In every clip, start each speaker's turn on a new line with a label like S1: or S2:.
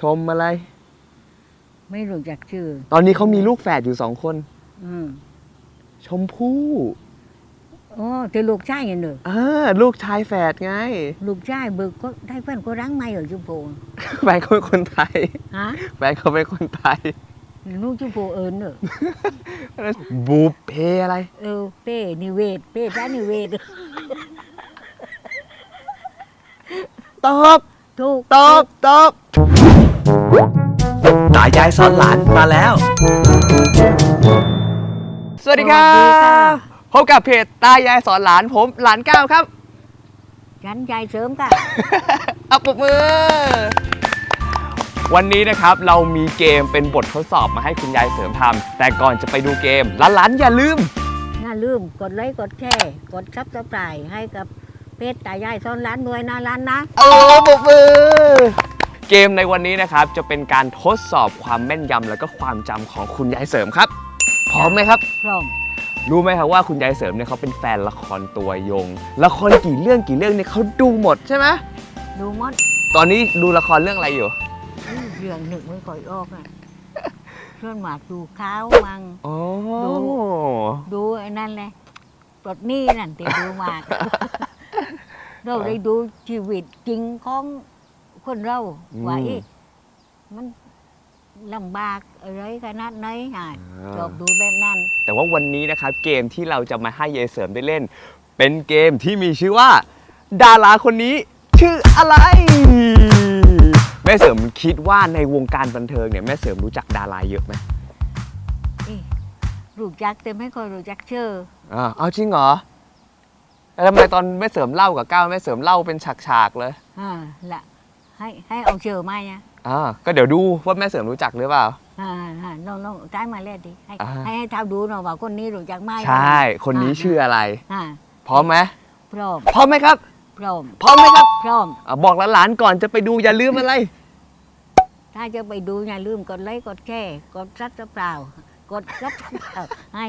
S1: ชมอะไร
S2: ไม่รู้จักชื่อ
S1: ตอนนี้เขามีลูกแฝดอยู่สองคน
S2: อืม
S1: ชมพู่
S2: อ๋อแต่ลูกชายยังเด้อ
S1: อ่าลูกชายแฝดไง
S2: ลูกชายเบิกก็ได้เพื่อนก็รังไม่เหรอจุโพ
S1: แฟนเขาเป็นคนไทย
S2: ฮะ
S1: แฟนเขาเป็นคนไทย
S2: ลูกจุโพเอิญเด้อ
S1: บูเพอะไร
S2: เออเป้นิเวศเป้พระนิเวศ
S1: ตอบ
S2: ถูก
S1: ตอบตอบ
S3: ตายายสอนหลานมาแล้ว
S1: สวัสดีครับพบกับเพจตายายสอนหลานผมหลานก้าวครับ
S2: ฉันใจเสริมค่ะ
S1: เอาปรบมือ วันนี้นะครับเรามีเกมเป็นบททดสอบมาให้คุณยายเสริมทำแต่ก่อนจะไปดูเกมหลานๆอย่าลืม
S2: น่าลืมกดไลค์กดแชร์กดซับสไครต์ให้กับเพจตายายซ้อนร้านด้วยนะร้านนะ
S1: เออปรบมือ เกมในวันนี้นะครับจะเป็นการทดสอบความแม่นยำแล้วก็ความจำของคุณยายเสริมครับ พร้อมไหมครับ
S2: พร้อม
S1: รู้ไหมครับว่าคุณยายเสริมเนี่ยเขาเป็นแฟนละครตัวยง ละครกี่เรื่องกี่เรื่องเนี่ยเขาดูหมดใช่ไหม
S2: ดูมด
S1: ตอนนี้ดูละครเรื่องอะไรอยู่
S2: อื้อเรื่องหนึ่งไม่ค่อยออกอะส่วนมากดูข้าวมัง
S1: อ๋อ
S2: ดูดูไอ้นั่นเลยปลดหนี้นั่นที่ดูมาก เราได้ดูชีวิตจริงของ คนเราว่าเอ๊ะมันลำบากอะไรขนาดไหนอะชอบดูแบบนั้น
S1: แต่ว่าวันนี้นะครับเกมที่เราจะมาให้ยายเสริมได้เล่น เป็นเกมที่มีชื่อว่า ดาราคนนี้ชื่ออะไร แม่เสริมคิดว่าในวงการบันเทิงเนี่ยแม่เสริมรู้จักดาราเยอะไหม
S2: เอ๊ะรู้จักแต่ไม่ค่อยรู้จักชื่อ
S1: อ่าเอาจริงเหรอแล้วทำไมตอนแม่เสริมเล่ากับก้าวแม่เสริมเล่าเป็นฉากๆเลย
S2: อ่าละ ให้ให้เอาชื่อมาเนี่ย
S1: อ่าก็เดี๋ยวดูว่าแม่เสริมรู้จักหรือเปล่า
S2: อ่าอ่าลองลองใช้มาเล่นดิให้
S1: อ่า
S2: ให้ให้เท่าดูหน่อยว่าคนนี้รู้จักไหม
S1: ใช่ คนนี้ชื่ออะไร
S2: อ่า
S1: พร้อมไหม
S2: พร้อม
S1: พร้อมไหมครับ
S2: พร้อม
S1: พร้อมไหมครับ
S2: พร้อม
S1: อะบอกหลานๆก่อนจะไปดูอย่าลืมอะไร
S2: ถ้าจะไปดูอย่าลืมกดไลค์กดแชร์กดซับสไครต์กดซับสไครต์ให้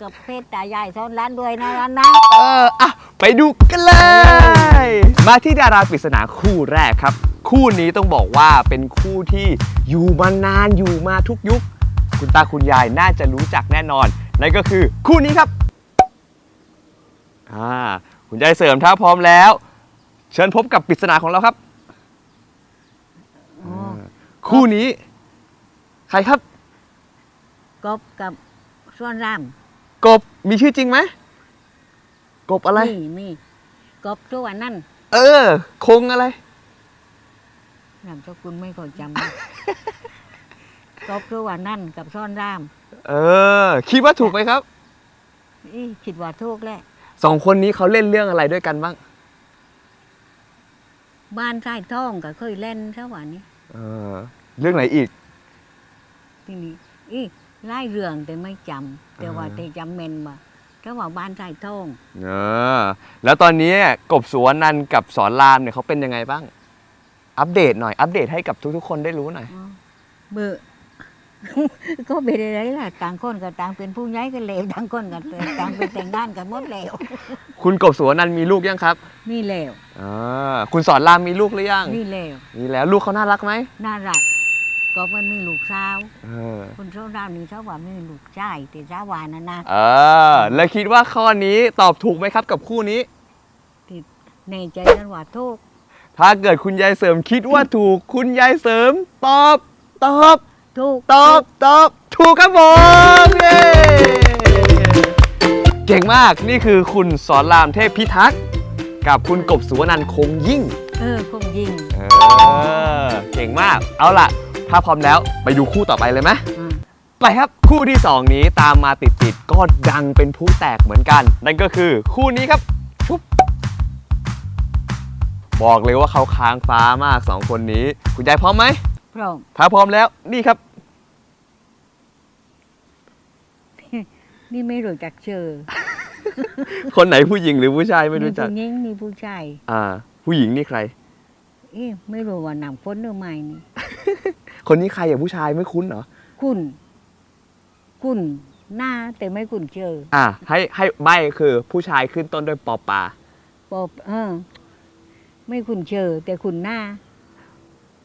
S2: กับเพจตายายซ้อนร้านด้วยนะร้านนะ
S1: เอออะไปดูกันเลย มาที่ดาราปริศนาคู่แรกครับ คู่นี้ต้องบอกว่าเป็นคู่ที่อยู่มานานอยู่มาทุกยุค คุณตาคุณยายน่าจะรู้จักแน่นอนนั่นก็คือคู่นี้ครับอ่าคุณยายเสริมถ้าพร้อมแล้ว เชิญพบกับปริศนาของเราครับ
S2: อ๋อ
S1: คู่นี้ ใครครับ
S2: กบกับส่วนราม
S1: กบมีชื่อจริงไหมกบอะไร
S2: นี่มีกบตัวนั่น
S1: เออ คงอะไร
S2: นามสกุลไม่ค่อยจำได้กบตัวนั่นกับซ่อนราม
S1: เออ คิดว่าถูกไหมครับ
S2: อีคิดว่าถูกแหละ
S1: สองคนนี้เขาเล่นเรื่องอะไรด้วยกันบ้าง
S2: บ้านใต้ท้องก็เคยเล่นเท่าวันนี้
S1: เออ เรื่องไหนอีก
S2: ที่นี่อีไล่เรื่องแต่ไม่จำแต่ว่า
S1: อ่า
S2: แต่จำเมนมาถ้าว่าบ้านใต้ท้อง
S1: เออ แล้วตอนนี้กบสุวรรณันท์กับสอนรามเนี่ยเขาเป็นยังไงบ้าง อัปเดตหน่อยอัปเดตให้กับทุกๆ คนได้รู้หน่อย
S2: อ๋อเบอร์ก็เป็นอะไรล่ะต่างคนก็ต่างเป็นผู้ใหญ่กันแล้วต่างคนก็ต่างเป็นแต่งงานกันหมดแล้ว
S1: คุณกบสุวรรณันท์มีลูกยังครับ
S2: นี่แล้ว
S1: อ่าคุณสอนรามมีลูกหรือยัง
S2: นี่แล้ว
S1: มีแล้วลูกเขาน่ารักไหม
S2: น่ารักก็มันมีลูกสาว
S1: เออ
S2: คนเท่าเรานี่เท่าว่ามีลูกชายแต่สาววานะนะ
S1: เออ แล้วคิดว่าข้อนี้ตอบถูกไหมครับกับคู่นี้
S2: ในใจนั้นว่าทุก
S1: ถ้าเกิดคุณยายเสริมคิดว่าถูกคุณยายเสริมตอบตอบ
S2: ทุก
S1: ตอบตอบถูกครับผมเย้เก่งมากนี่คือคุณสอนรามเทพพิทักษ์กับคุณกบสุวรรณันท์คงยิ่ง
S2: เออคงยิง
S1: เออเก่งมาก เอาล่ะ ถ้าพร้อมแล้วไปดูคู่ต่อไปเลยไหม
S2: อ่า
S1: ไปครับคู่ที่2นี้ตามมาติดๆก็ดังเป็นผู้แตกเหมือนกัน นั่นก็คือคู่นี้ครับชุ บบอกเลยว่าเขาค้างฟ้ามากสองคนนี้ คุณยายพร้อมไหม
S2: พร้อม
S1: ถ้าพร้อมแล้วนี่ครับ
S2: นี่ไม่รู้จักเจอ
S1: คนไหนผู้หญิงหรือผู้ชายไม่รู้จัก
S2: ผู้หญิงนี่ผู้ชาย
S1: อ่า ผู้หญิงนี่ใคร
S2: เอ๊ะไม่รู้ว่านำคนหรือไม่นี่
S1: คนนี้ใครอะผู้ชายไม่คุ้นเหรอ
S2: คุณคุณหน้าแต่ไม่คุณเจอ
S1: อ่า ให้ให้ใบคือผู้ชายขึ้นต้นด้วยปอปลา
S2: ปอบเออ ไม่คุณเจอแต่คุณหน้า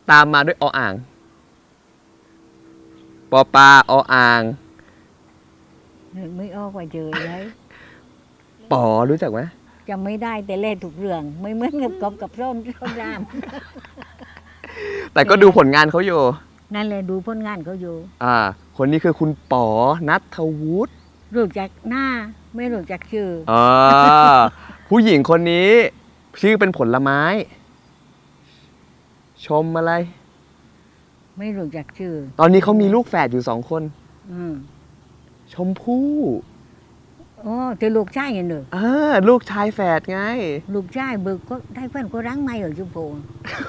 S1: ตามมาด้วยออ่าง ปอปลาออ่าง
S2: นึกไม่ออกว่าเจอเลย
S1: ปอรู้จักไหม
S2: จำไม่ได้แต่เล่นถูกเรื่อง ไม่เหมือนกับกบกับส้มส้มราม
S1: แต่ก็ดูผลงานเขาอยู่
S2: นั่นเลยดูผลงานเขาอยู่
S1: อ่า คนนี้คือคุณปอนัทวุฒิ
S2: รู้จักหน้าไม่รู้จักชื่อ
S1: อ่าผู้หญิงคนนี้ ชื่อเป็นผลไม้ ชมอะไร
S2: ไม่รู้จักชื่อ
S1: ตอนนี้เขามีลูกแฝดอยู่สองคน
S2: อืม
S1: ชมพู่
S2: อ๋อเธอลูกชายเห็นเด้อ
S1: อ่าลูกชายแฝดไง
S2: ลูกชายเบิกก็ได้เพื่อนก็รังไม่เหรอชุมโพ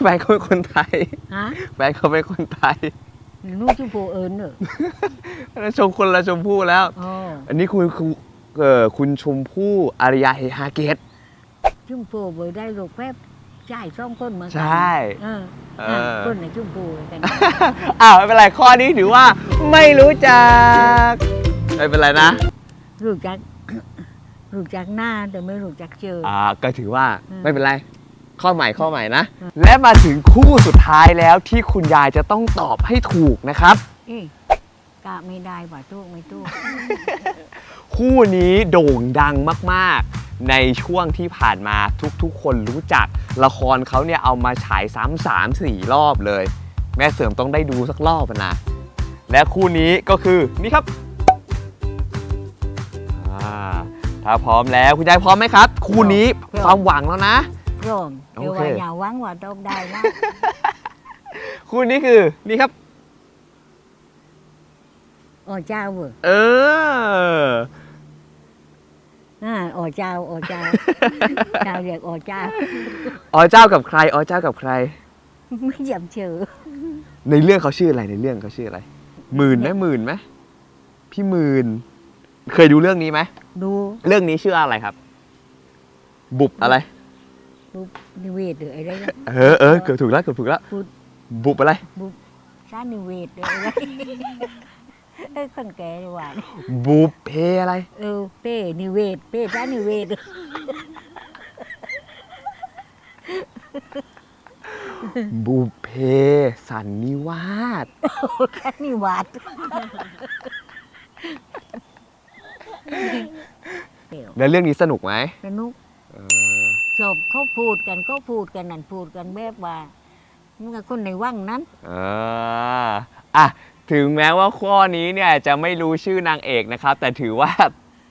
S1: แฟนเขาเป็นคนไทย
S2: ฮะ
S1: แฟนเขาเป็นคนไทย
S2: ลูกชุมโพเอิญเด้อ
S1: แล้วชมคนละชมพู่แล้ว
S2: อ๋อ
S1: อันนี้คุณคุณเออคุณชมพู่อารยาเฮฮาเกต
S2: ชุมโพเบิกได้ลูกแป๊บชายสองคนเหมือนกั
S1: ใช่
S2: เออ
S1: เอ
S2: อะ
S1: อ
S2: คนในชุมโพกัน
S1: อ้าวไม่เป็นไรข้อนี้ถือว่าไม่รู้จักไม่เป็นไรนะ
S2: รู้จัก รู้จักหน้าแต่ไม่รู้จักชื่อ
S1: อ่าก็ถือว่า
S2: อืม
S1: ไม่เป็นไร ข้อใหม่ข้อใหม่นะ
S2: อืม
S1: และมาถึงคู่สุดท้ายแล้วที่คุณยายจะต้องตอบให้ถูกนะครับ
S2: เอ๊ะกะไม่ได้ว่าทุกไม่ทุก
S1: คู่นี้โด่งดังมากๆ ในช่วงที่ผ่านมาทุกๆ คนรู้จัก ละครเขาเนี่ยเอามาฉายซ้ำสามสี่รอบเลย แม่เสริมต้องได้ดูสักรอบนะ และคู่นี้ก็คือนี่ครับอ่าถ้าพร้อมแล้วคุณยายพร้อมไหมครับ คู่นี้ความหวังแล้วนะ
S2: พร้อมเดี๋ยว
S1: โอเค
S2: ว่าอย่าหวังว่าต้องได้นะ
S1: คู่นี้คือนี่ครับ
S2: อ๋อเจ้าเว้ย
S1: เออ
S2: อ่าอ๋อเจ้าอ๋อเจ้าเจ้าเรียกอ๋อเจ้า
S1: อ๋อเจ้ากับใครอ๋อเจ้ากับใคร
S2: ไม่จำชื่อ
S1: ในเรื่องเขาชื่ออะไรในเรื่องเขาชื่ออะไรหมื่นไหมหมื่นไหมพี่หมื่นเคยดูเรื่องนี้ไหม
S2: ดู
S1: เรื่องนี้ชื่ออะไรครับ บุบอะไร
S2: ดูนิเวศหรืออะไรนะ
S1: เออเออเกือบถูกแล้วเกือบถูกแล้ว
S2: พูด
S1: บุบอะไร
S2: ชาตินิเวศหรืออะไร เอ้คนแก่ดีกว่า
S1: บุบเพอะไร
S2: เออเป้นิเวศ เป้ชานิเวศ
S1: บุบเพสันนิวาส
S2: ชาตินิวัตเดี๋ยว
S1: แล้วเรื่องนี้สนุกไหม
S2: สนุก
S1: เออ
S2: ชอบเขาพูดกันเขาพูดกันนั่นพูดกันแบบว่ามันก็คนในว่างนั้น
S1: เอออะ ถึงแม้ว่าข้อนี้เนี่ยจะไม่รู้ชื่อนางเอกนะครับ แต่ถือว่า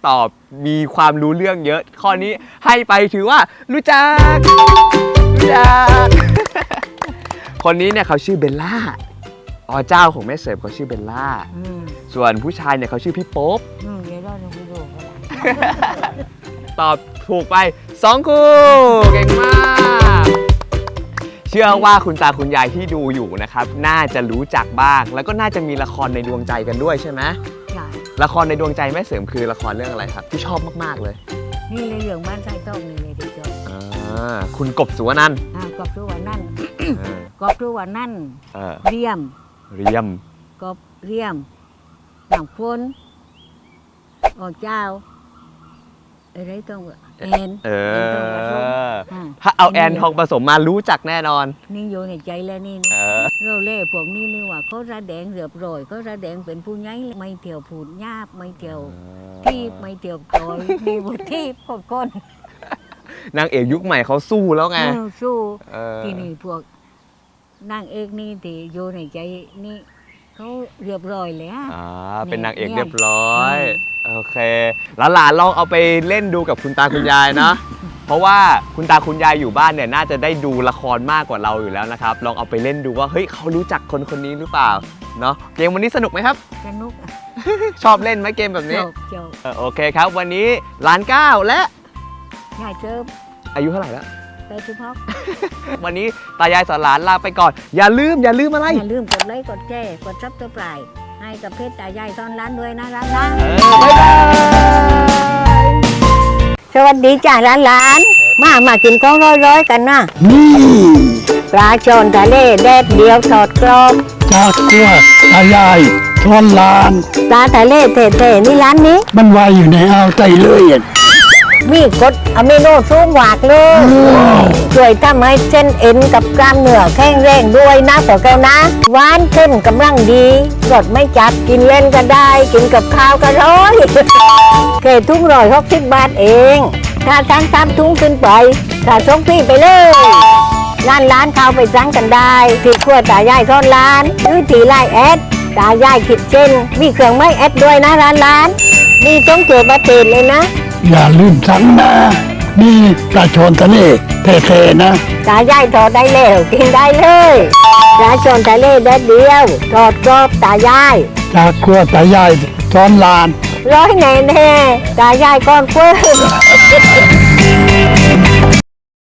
S1: ตอบมีความรู้เรื่องเยอะ ข้อนี้ให้ไปถือว่า รู้จัก รู้จัก คนนี้เนี่ยเขาชื่อเบลล่าอ๋อเจ้าของแม่เสริมเขาชื่อเบลล่า
S2: อืม
S1: ส่วนผู้ชายเนี่ยเขาชื่อพี่โป๊ป
S2: อืมเดี๋ยวเราจะไปดูกันละ
S1: ตอบถูกไปสองคู่ เก่งมาก เชื่อว่าคุณตาคุณยายที่ดูอยู่นะครับ น่าจะรู้จักบ้าง แล้วก็น่าจะมีละครในดวงใจกันด้วยใช่ไหม
S2: ใช่
S1: ละครในดวงใจแม่เสริมคือละครเรื่องอะไรครับ ที่ชอบมากๆเลย
S2: นี่เลยเรื่องบ้านไส้ต้มนี่เลยที่ชอบ
S1: อ่าคุณกบสุวรรณันท์
S2: อ่ากอบทุกวันนั่น
S1: เออก
S2: อบทุกวันนั่น
S1: เออ
S2: เรียม
S1: เรียม
S2: กอบเรียมหนังฝนออกเจ้าอะไรต้องว่าแอน
S1: เอ
S2: แอนต้องว่าส้ม
S1: อ
S2: อ่า
S1: ถ้าเอาแอนทองผสมมารู้จักแน่นอน
S2: นี่อยู่ในใจแล้วนี่
S1: เออ
S2: เราเล่พวกนี้นี่ว่าเขาแสดงเรียบร้อยเขาแสดงเป็นผู้ใหญ่ไม่เที่ยวผูดหยาบไม่เที่ยวที่ไม่เที่ยวกลอยมีบุตรที่พวกคน
S1: นางเอกยุคใหม่เขาสู้แล้วไง
S2: เออสู้
S1: เออ
S2: ที่นี่พวกนางเอกนี่ที่อยู่ในใจนี่เขาเรียบร้อยแล้ว
S1: อ่าเป็นนางเอก
S2: เนี่ย
S1: เรียบร้อย
S2: อื
S1: โอเคหลานๆลองเอาไปเล่นดูกับคุณตาคุณยายนะ เพราะว่าคุณตาคุณยายอยู่บ้านเนี่ยน่าจะได้ดูละครมากกว่าเราอยู่แล้วนะครับ ลองเอาไปเล่นดูว่าเฮ้ยเขารู้จักคนคนนี้หรือเปล่าเนาะเกมวันนี้สนุกไหมครับ
S2: สนุกอะ
S1: ชอบเล่นไหมเกมแบบ
S2: จ
S1: นี้
S2: บจบ
S1: เออโอเคครับ วันนี้หลานเก้าและ
S2: ยายเจิม
S1: อายุเท่าไหร่แล้ว
S2: ไปทุกพัก
S1: วันนี้ตายายสอนหลานลาไปก่อน อย่าลืมอย่าลืมอะไร
S2: อย่าลืมกดไลค์กดแชร์กดซับสไครต์ให้กับเพจตายายตอนร้านด้วยนะร้านนะ
S1: เออบ๊ายบาย
S2: สวัสดีจ้าร้านร้านๆ มามากินของร้อยๆกันนะ
S3: นี่
S2: ปลาชอนทะเลแดดเดียวทอดกรอบ
S3: จากตัวตายายทอนลาน
S2: ปลาทะเลเท่ๆนี่ร้านนี้
S3: มันว่ายอยู่ในอ่าวไตเลยอะ
S2: มีกรดอะมิโนสูงมากเลยช่วยทำให้เส้นเอ็นกับกล้ามเนื้อแข็งแรงด้วยนะต่อแก้วนะหวานเข้มกำลังดีรสไม่จัดกินเล่นก็ได้ กินกับข้าวก็ร้อยแค่ทุ่งร้อยหกสิบบาทเองถ้าสั่งสามทุ่งขึ้นไปถ้าส่งฟรีไปเลยร้านร้านเข้าไปสั่งกันได้ที่ครัวตายายทอดร้านหรือที่ไลน์แอดตายายคิดเช่นมีเครื่องไม้แอดด้วยนะร้านร้านมีจงเกิดประเทศเลยนะ
S3: อย่าลืมสั่งนะมีปลาชนทะเลเท่ๆนะ
S2: ตายายทอดได้แล้วกินได้เลยปลาชนทะเลแดดเดียวทอดกรอบตายาย
S3: จากครัวตายายซ้อนลาน
S2: ร้อยแน่แน่ๆตายายก้อนเฟิร์